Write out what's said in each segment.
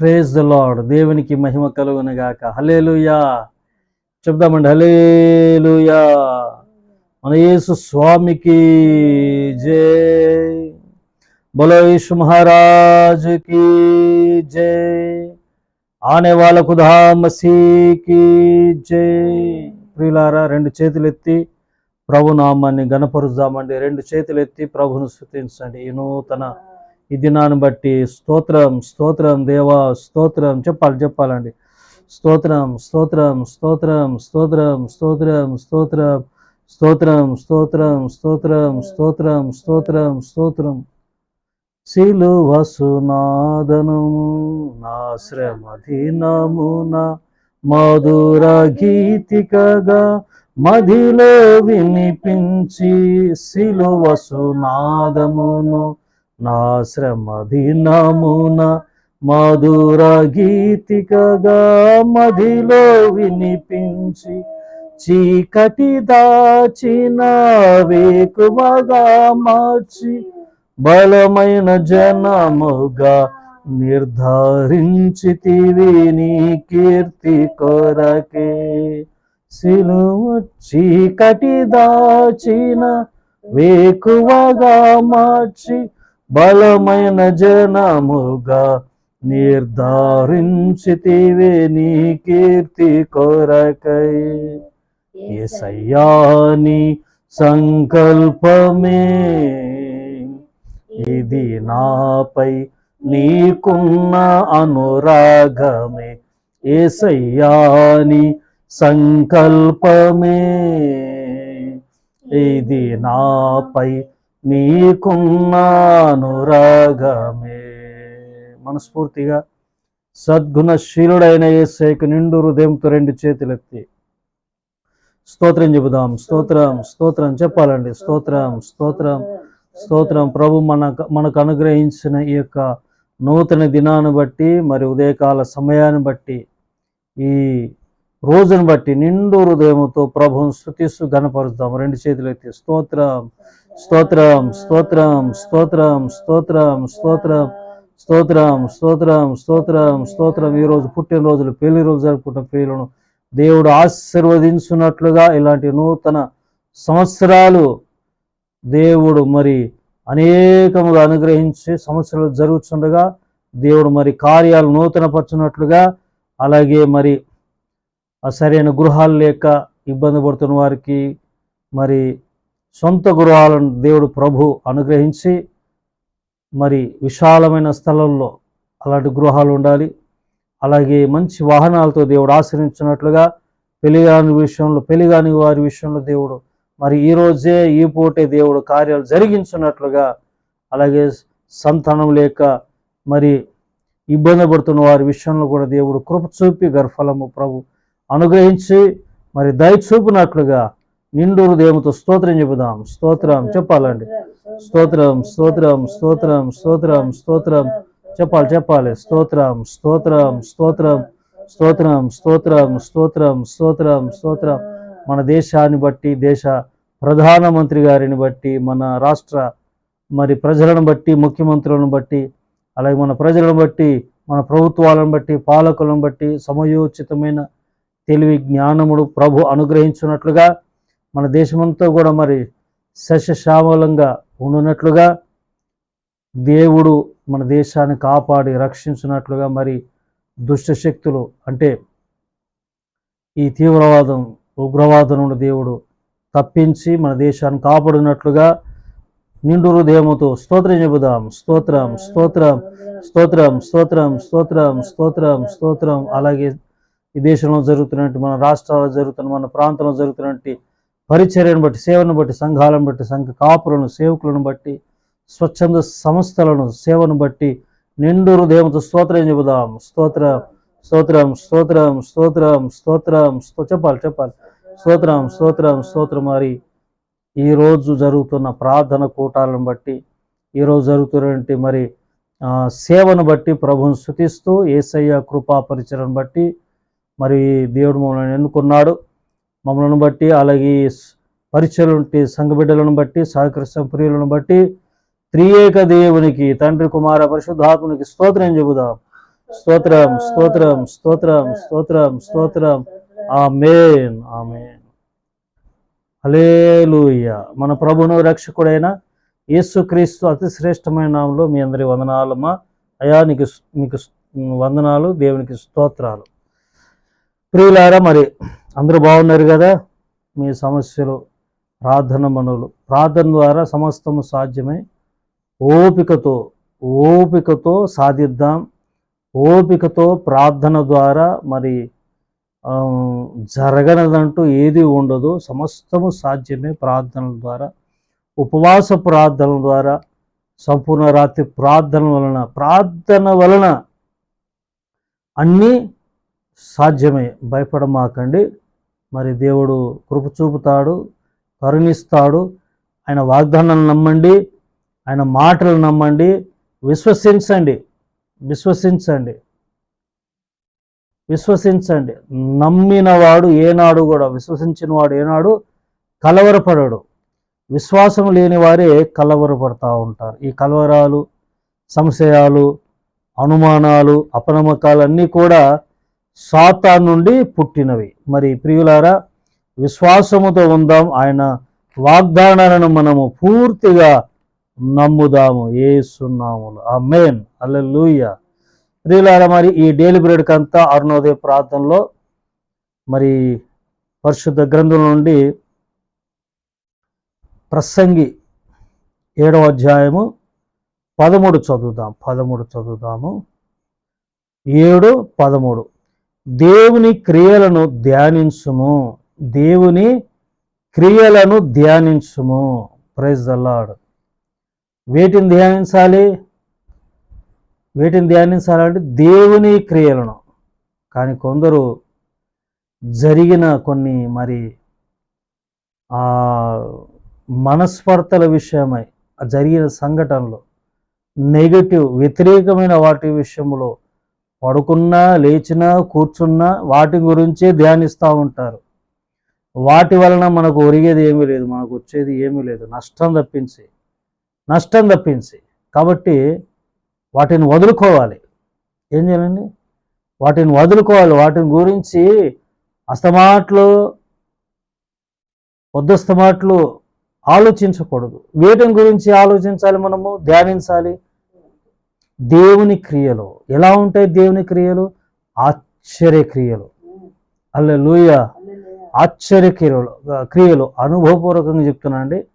Praise the lord దేవునికి మహిమ కలుగునగాక. Hallelujah చెప్దామండి. Hallelujah మన యేసు స్వామికి జే. బలో యేసు మహారాజుకి జే. ఆనే వాళ్ళకు ధామసీకి జే. ప్రియులారా రెండు చేతులెత్తి ప్రభునామాన్ని గణపరుద్దామండి రెండు చేతులెత్తి ప్రభును స్థుతించండి ఈ నూతన ఈ దినాన్ని బట్టి స్తోత్రం స్తోత్రం దేవా స్తోత్రం చెప్పాలి చెప్పాలండి స్తోత్రం స్తోత్రం స్తోత్రం స్తోత్రం స్తోత్రం స్తోత్రం స్తోత్రం స్తోత్రం స్తోత్రం స్తోత్రం స్తోత్రం స్తోత్రం శిలువసునాదను నా శ్రమ మధుర గీతికగా మదిలో వినిపించి శిలువసునాదమును నా శ్రమ మధుర గీతికగా మదిలో వినిపించి చీకటి దాచిన వేకువగా మార్చి బలమైన జనముగా నిర్ధారించితివి నీ కీర్తి కొరకే. సిలువ చీకటి దాచిన వేకువగా మార్చి బలమైన జనముగా నిర్ధారించితివే నీ కీర్తి కొరకై. ఏసయ్యాని సంకల్పమే. ఇది నాపై నీకున్న అనురాగమే. ఏసయ్యాని సంకల్పమే. ఇది నాపై నీకున్నానురాగమే. మనస్ఫూర్తిగా సద్గుణశీలుడైన ఏసైకు నిండు హృదయంతో రెండు చేతులెత్తి స్తోత్రం చెబుదాం. స్తోత్రం స్తోత్రం చెప్పాలండి. స్తోత్రం స్తోత్రం స్తోత్రం. ప్రభు మన మనకు అనుగ్రహించిన ఈ యొక్క నూతన దినాన్ని బట్టి మరి ఉదయకాల సమయాన్ని బట్టి ఈ రోజును బట్టి నిండు హృదయంతో ప్రభువును స్థుతిస్తూ గణపరుస్తాం రెండు చేతులు ఎత్తి స్తోత్రం స్తోత్రం స్తోత్రం స్తోత్రం స్తోత్రం స్తోత్రం స్తోత్రం స్తోత్రం స్తోత్రం స్తోత్రం. ఈరోజు పుట్టినరోజులు పెళ్ళి రోజు జరుపుకుంటున్న ప్రియులను దేవుడు ఆశీర్వదించున్నట్లుగా ఇలాంటి నూతన సంవత్సరాలు దేవుడు మరి అనేకముగా అనుగ్రహించి సంవత్సరాలు జరుగుతుండగా దేవుడు మరి కార్యాలు నూతనపరచున్నట్లుగా అలాగే మరి సరైన గృహాలు లేక ఇబ్బంది పడుతున్న వారికి మరి సొంత గృహాలను దేవుడు ప్రభు అనుగ్రహించి మరి విశాలమైన స్థలంలో అలాంటి గృహాలు ఉండాలి. అలాగే మంచి వాహనాలతో దేవుడు ఆశ్రయించినట్లుగా పెళ్ళిగాని విషయంలో పెళ్ళిగాని వారి విషయంలో దేవుడు మరి ఈ రోజే ఈ పూటే దేవుడు కార్యాలు జరిగించినట్లుగా అలాగే సంతానం లేక మరి ఇబ్బంది పడుతున్న వారి విషయంలో కూడా దేవుడు కృప చూపి గర్ఫలము ప్రభు అనుగ్రహించి మరి దయ చూపినట్లుగా నిండు హృదయంతో స్తోత్రం చెబుదాం స్తోత్రం చెప్పాలండి స్తోత్రం స్తోత్రం స్తోత్రం స్తోత్రం స్తోత్రం చెప్పాలి చెప్పాలి స్తోత్రం స్తోత్రం స్తోత్రం స్తోత్రం స్తోత్రం స్తోత్రం స్తోత్రం స్తోత్రం మన దేశాన్ని బట్టి దేశ ప్రధానమంత్రి గారిని బట్టి మన రాష్ట్ర మరి ప్రజలను బట్టి ముఖ్యమంత్రులను బట్టి అలాగే మన ప్రజలను బట్టి మన ప్రభుత్వాలను బట్టి పాలకులను బట్టి సమయోచితమైన తెలివి జ్ఞానముడు ప్రభు అనుగ్రహించినట్లుగా మన దేశమంతా కూడా మరి సస్యశ్యామలంగా ఉండునట్లుగా దేవుడు మన దేశాన్ని కాపాడి రక్షించినట్లుగా మరి దుష్ట శక్తులు అంటే ఈ తీవ్రవాదం ఉగ్రవాదం నుండి దేవుడు తప్పించి మన దేశాన్ని కాపాడినట్లుగా నిండు హృదయముతో స్తోత్రం చెబుదాం. స్తోత్రం స్తోత్రం స్తోత్రం స్తోత్రం స్తోత్రం స్తోత్రం స్తోత్రం. అలాగే ఈ దేశంలో జరుగుతున్నట్టు మన రాష్ట్రాల్లో జరుగుతున్న మన ప్రాంతంలో జరుగుతున్నట్టు పరిచర్యను బట్టి సేవను బట్టి సంఘాలను బట్టి సంఘ కాపులను సేవకులను బట్టి స్వచ్ఛంద సంస్థలను సేవను బట్టి నిండు హృదయంతో స్తోత్రం చెబుదాం. స్తోత్రం స్తోత్రం స్తోత్రం స్తోత్రం స్తోత్రం స్తో చెప్పాలి చెప్పాలి. స్తోత్రం స్తోత్రం స్తోత్రం మరి ఈరోజు జరుగుతున్న ప్రార్థన కూటాలను బట్టి ఈరోజు జరుగుతున్నటువంటి మరి సేవను బట్టి ప్రభుని స్థుతిస్తూ ఏసయ్య కృపా పరిచయను బట్టి మరి దేవుడు మమ్మల్ని ఎన్నుకున్నాడు. మమ్మల్ని బట్టి అలాగే పరిచయలుంటి సంఘబిడ్డలను బట్టి సహకరిస్తున్న ప్రియులను బట్టి త్రియేక దేవునికి తండ్రి కుమార పరిశుద్ధాత్మునికి స్తోత్రం చెబుదాం. స్తోత్రం స్తోత్రం స్తోత్రం స్తోత్రం స్తోత్రం. ఆమేన్. ఆమేన్. హల్లెలూయా. మన ప్రభును రక్షకుడైన యేసుక్రీస్తు అతి శ్రేష్టమైన నామంలో మీ అందరి వందనాలమ్మా. అయా నీకు మీకు వందనాలు దేవునికి స్తోత్రాలు. ప్రియులారా మరి అందరూ బాగున్నారు కదా? మీ సమస్యలు ప్రార్థన మనులు ప్రార్థన ద్వారా సమస్తము సాధ్యమై ఓపికతో ఓపికతో సాధిద్దాం. ఓపికతో ప్రార్థన ద్వారా మరి జరగనదంటూ ఏది ఉండదు. సమస్తము సాధ్యమే ప్రార్థనల ద్వారా. ఉపవాస ప్రార్థనల ద్వారా సంపూర్ణ రాత్రి ప్రార్థన వలన ప్రార్థన వలన అన్నీ సాధ్యమే. భయపడమాకండి. మరి దేవుడు కృప చూపుతాడు కరుణిస్తాడు. ఆయన వాగ్దానాలు నమ్మండి ఆయన మాటలు నమ్మండి. విశ్వసించండి విశ్వసించండి విశ్వసించండి. నమ్మినవాడు ఏనాడు కూడా విశ్వసించిన వాడు ఏనాడు కలవరపడడు. విశ్వాసం లేని వారే కలవరపడతా ఉంటారు. ఈ కలవరాలు సంశయాలు అనుమానాలు అపనమ్మకాలు అన్నీ కూడా సాతా నుండి పుట్టినవి. మరి ప్రియులారా విశ్వాసముతో ఉందాం. ఆయన వాగ్దానాలను మనము పూర్తిగా నమ్ముదాము. ఏసున్నాములు ఆ మెయిన్ అల్లెలుయ్య ప్రియులారా మరి ఈ డైలీ బ్రెడ్కి అంతా అరుణోదయ ప్రాంతంలో మరి పరిశుద్ధ గ్రంథం నుండి ప్రసంగి ఏడవ అధ్యాయము పదమూడు చదువుదాం. పదమూడు చదువుదాము. ఏడు పదమూడు. దేవుని క్రియలను ధ్యానించుము. దేవుని క్రియలను ధ్యానించుము. ప్రైజ్ అల్లాడు వేటిని ధ్యానించాలి? వేటిని ధ్యానించాలంటే దేవుని క్రియలను. కానీ కొందరు జరిగిన కొన్ని మరి ఆ మనస్పర్తల విషయమై జరిగిన సంఘటనలు నెగటివ్ వ్యతిరేకమైన వాటి విషయంలో పడుకున్నా లేచినా కూర్చున్నా వాటి గురించే ధ్యానిస్తూ ఉంటారు. వాటి వలన మనకు ఒరిగేది ఏమీ లేదు మనకు వచ్చేది ఏమీ లేదు. నష్టం తప్పించి నష్టం తప్పించి. కాబట్టి వాటిని వదులుకోవాలి. ఏం చేయాలండి? వాటిని వదులుకోవాలి. వాటిని గురించి అస్తమాట్లు పొద్దుస్తమాట్లు ఆలోచించకూడదు. వేటిని గురించి ఆలోచించాలి మనము ధ్యానించాలి. దేవుని క్రియలు. ఎలా ఉంటాయి దేవుని క్రియలు? ఆశ్చర్య క్రియలు. అల్లెలూయ ఆశ్చర్య క్రియలు క్రియలు. అనుభవపూర్వకంగా చెప్తున్నానండి.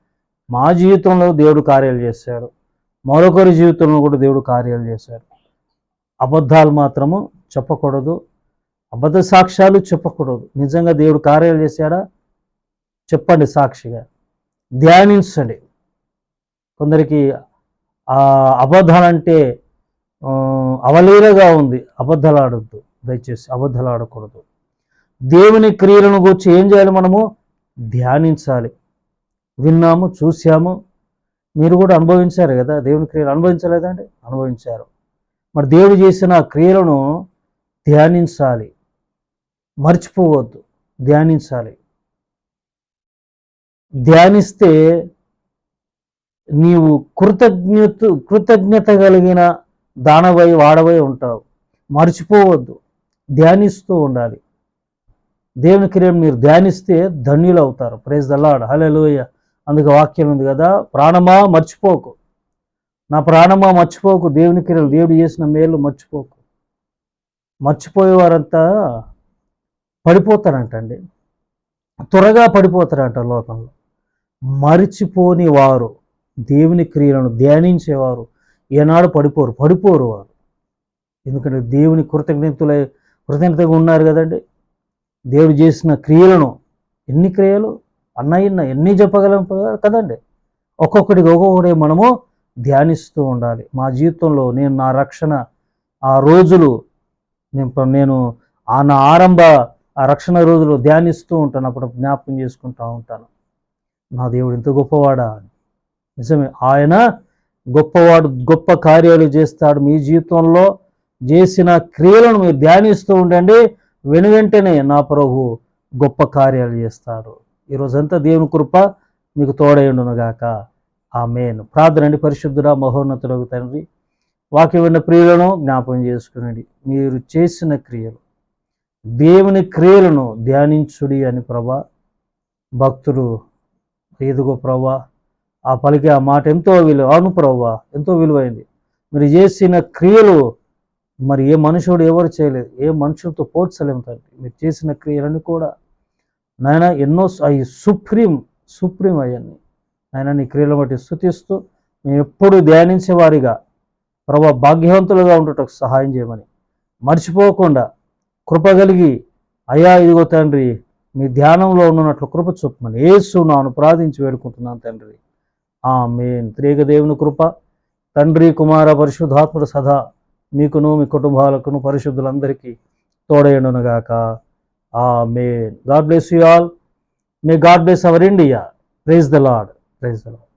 మా జీవితంలో దేవుడు కార్యాలు చేశాడు. మరొకరి జీవితంలో కూడా దేవుడు కార్యాలు చేశాడు. అబద్ధాలు మాత్రము చెప్పకూడదు. అబద్ధ సాక్ష్యాలు చెప్పకూడదు. నిజంగా దేవుడు కార్యాలు చేశాడా? చెప్పండి సాక్షిగా. ధ్యానించండి. కొందరికి ఆ అబద్ధాలంటే అవలీలగా ఉంది. అబద్ధలాడద్దు. దయచేసి అబద్ధలాడకూడదు. దేవుని క్రియలను గురించి ఏం చేయాలి మనము? ధ్యానించాలి. విన్నాము చూసాము మీరు కూడా అనుభవించారు కదా? దేవుని క్రియలు అనుభవించలేదండి? అనుభవించారు. మరి దేవుడు చేసిన క్రియలను ధ్యానించాలి. మర్చిపోవద్దు. ధ్యానించాలి. ధ్యానిస్తే నీవు కృతజ్ఞత కృతజ్ఞత కలిగిన దానవై వాడవై ఉంటావు. మర్చిపోవద్దు. ధ్యానిస్తూ ఉండాలి. దేవుని క్రియను మీరు ధ్యానిస్తే ధన్యులు అవుతారు ప్రైజ్ దల్లాడు హలోయ అందుకు వాక్యం ఉంది కదా ప్రాణమా మర్చిపోకు. నా ప్రాణమా మర్చిపోకు దేవుని క్రియలు దేవుడు చేసిన మేలు మర్చిపోకు. మర్చిపోయేవారంతా పడిపోతారంటండి. త్వరగా పడిపోతారంట లోకంలో. మరిచిపోని వారు దేవుని క్రియలను ధ్యానించేవారు ఏనాడు పడిపోరు పడిపోరు వారు ఎందుకంటే దేవుని కృతజ్ఞతలై కృతజ్ఞతగా ఉన్నారు కదండి. దేవుడు చేసిన క్రియలను ఎన్ని క్రియలు? అన్నయ్యన్న ఎన్ని చెప్పగలం కదండి. ఒక్కొక్కటికి ఒక్కొక్కటి మనము ధ్యానిస్తూ ఉండాలి. మా జీవితంలో నేను నా రక్షణ ఆ రోజులు నేను నేను ఆ నా ఆరంభ ఆ రక్షణ రోజులు ధ్యానిస్తూ ఉంటాను. అప్పుడు జ్ఞాపకం చేసుకుంటూ ఉంటాను. నా దేవుడు ఇంత గొప్పవాడా? అని. నిజమే. ఆయన గొప్పవాడు గొప్ప కార్యాలు చేస్తాడు మీ జీవితంలో. చేసిన క్రియలను మీరు ధ్యానిస్తూ ఉండండి. వెను వెంటనే నా ప్రభు గొప్ప కార్యాలు చేస్తాడు. ఈరోజంతా దేవుని కృప మీకు తోడైండును గాక ఆ మేన్ ప్రార్థన అండి పరిశుద్ధుడా మహోన్నతుడు తండ్రి. వాక్యం విన్న ప్రియులను జ్ఞాపకం చేసుకునండి. మీరు చేసిన క్రియలు దేవుని క్రియలను ధ్యానించుడి అని ప్రభా. భక్తుడు ఎదుగో ప్రభా ఆ పలికే ఆ మాట ఎంతో విలువ అవును ప్రవ్వా ఎంతో విలువైంది. మీరు చేసిన క్రియలు మరి ఏ మనుషుడు ఎవరు చేయలేదు ఏ మనుషులతో పోల్చలేము తండ్రి. మీరు చేసిన క్రియలన్నీ కూడా నాయన ఎన్నో అవి సుప్రీం సుప్రీం అవన్నీ నాయన నీ క్రియలు బట్టి స్థుతిస్తూ మేము ఎప్పుడు ధ్యానించే వారిగా ప్రభా భాగ్యవంతులుగా ఉండటకు సహాయం చేయమని. మర్చిపోకుండా కృప కలిగి అయ్యా ఇదిగో తండ్రి మీ ధ్యానంలో ఉన్నట్లు కృప చూపమని ఏసు నాను ప్రార్థించి వేడుకుంటున్నాను తండ్రి. ఆ మేన్ దేవుని కృప తండ్రి కుమార పరిశుద్ధాత్ముడు సదా మీకును మీ కుటుంబాలకును పరిశుద్ధులందరికీ తోడైండునుగాక amen God bless you all. May God bless our India. Praise the Lord praise the Lord